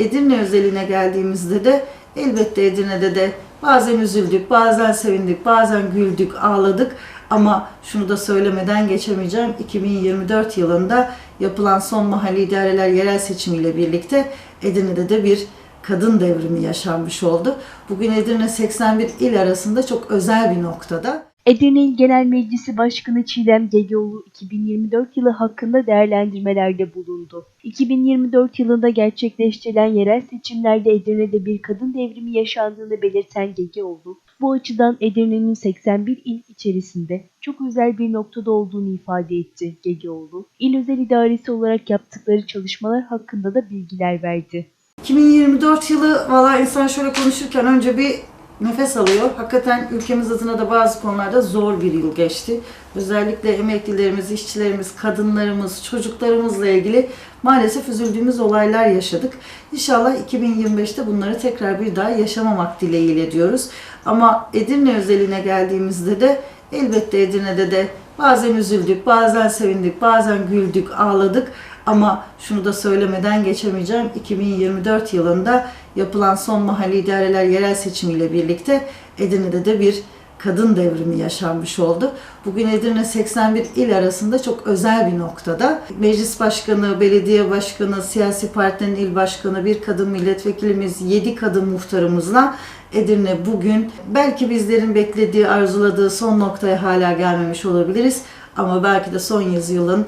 Edirne özeline geldiğimizde de elbette Edirne'de de bazen üzüldük, bazen sevindik, bazen güldük, ağladık. Ama şunu da söylemeden geçemeyeceğim. 2024 yılında yapılan son mahalli idareler yerel seçimiyle birlikte Edirne'de de bir kadın devrimi yaşanmış oldu. Bugün Edirne 81 il arasında çok özel bir noktada. Edirne İl Genel Meclisi Başkanı Çiğdem Gegeoğlu 2024 yılı hakkında değerlendirmelerde bulundu. 2024 yılında gerçekleştirilen yerel seçimlerde Edirne'de bir kadın devrimi yaşandığını belirten Gegeoğlu, bu açıdan Edirne'nin 81 il içerisinde çok özel bir noktada olduğunu ifade etti Gegeoğlu. İl özel idaresi olarak yaptıkları çalışmalar hakkında da bilgiler verdi. 2024 yılı valla insan şöyle konuşurken önce bir nefes alıyor. Hakikaten ülkemiz adına da bazı konularda zor bir yıl geçti. Özellikle emeklilerimiz, işçilerimiz, kadınlarımız, çocuklarımızla ilgili maalesef üzüldüğümüz olaylar yaşadık. İnşallah 2025'te bunları tekrar bir daha yaşamamak dileğiyle diyoruz. Ama Edirne özeline geldiğimizde de elbette Edirne'de de bazen üzüldük, bazen sevindik, bazen güldük, ağladık. Ama şunu da söylemeden geçemeyeceğim. 2024 yılında yapılan son mahalli idareler yerel seçimiyle birlikte Edirne'de de bir kadın devrimi yaşanmış oldu. Bugün Edirne 81 il arasında çok özel bir noktada. Meclis başkanı, belediye başkanı, siyasi partinin il başkanı, bir kadın milletvekilimiz, 7 kadın muhtarımızla Edirne bugün belki bizlerin beklediği, arzuladığı son noktaya hala gelmemiş olabiliriz. Ama belki de son yüzyılın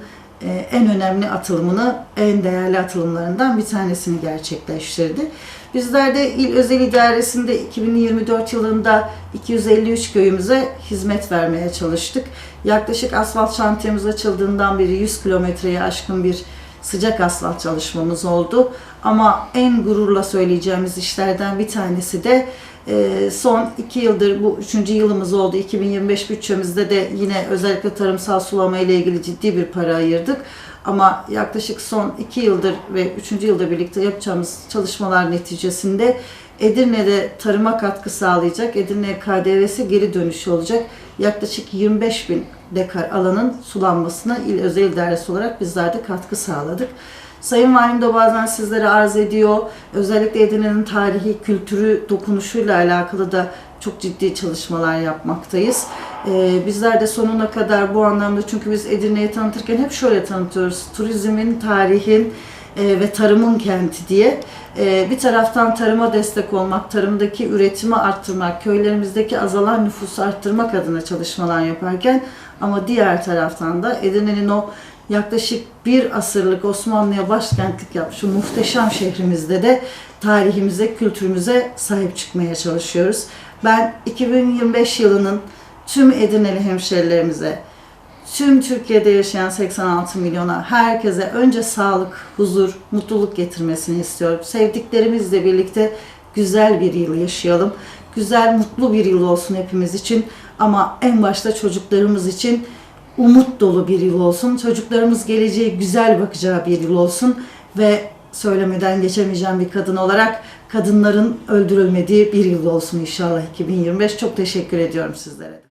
en önemli atılımını, en değerli atılımlarından bir tanesini gerçekleştirdi. Bizler de İl Özel İdaresi'nde 2024 yılında 253 köyümüze hizmet vermeye çalıştık. Yaklaşık asfalt şantiyemiz açıldığından beri 100 kilometreye aşkın bir sıcak asfalt çalışmamız oldu. Ama en gururla söyleyeceğimiz işlerden bir tanesi de e, son iki yıldır bu üçüncü yılımız oldu. 2025 bütçemizde de yine özellikle tarımsal sulama ile ilgili ciddi bir para ayırdık. Ama yaklaşık son iki yıldır ve üçüncü yılda birlikte yapacağımız çalışmalar neticesinde Edirne'de tarıma katkı sağlayacak, Edirne KDV'si geri dönüşü olacak. Yaklaşık 25 bin dekar alanın sulanmasına il özel idaresi olarak bizler de katkı sağladık. Sayın Valim de bazen sizlere arz ediyor. Özellikle Edirne'nin tarihi, kültürü, dokunuşuyla alakalı da çok ciddi çalışmalar yapmaktayız. Ee, bizler de sonuna kadar bu anlamda çünkü biz Edirne'yi tanıtırken hep şöyle tanıtıyoruz. Turizmin, tarihin e, ve tarımın kenti diye. E, bir taraftan tarıma destek olmak, tarımdaki üretimi arttırmak, köylerimizdeki azalan nüfusu arttırmak adına çalışmalar yaparken ama diğer taraftan da Edirne'nin o yaklaşık bir asırlık Osmanlı'ya başkentlik yapmış muhteşem şehrimizde de tarihimize, kültürümüze sahip çıkmaya çalışıyoruz. Ben 2025 yılının tüm Edirneli hemşerilerimize, tüm Türkiye'de yaşayan 86 milyona herkese önce sağlık, huzur, mutluluk getirmesini istiyorum. Sevdiklerimizle birlikte güzel bir yıl yaşayalım. Güzel, mutlu bir yıl olsun hepimiz için ama en başta çocuklarımız için umut dolu bir yıl olsun. Çocuklarımız geleceğe güzel bakacağı bir yıl olsun ve söylemeden geçemeyeceğim bir kadın olarak kadınların öldürülmediği bir yıl olsun inşallah 2025. Çok teşekkür ediyorum sizlere.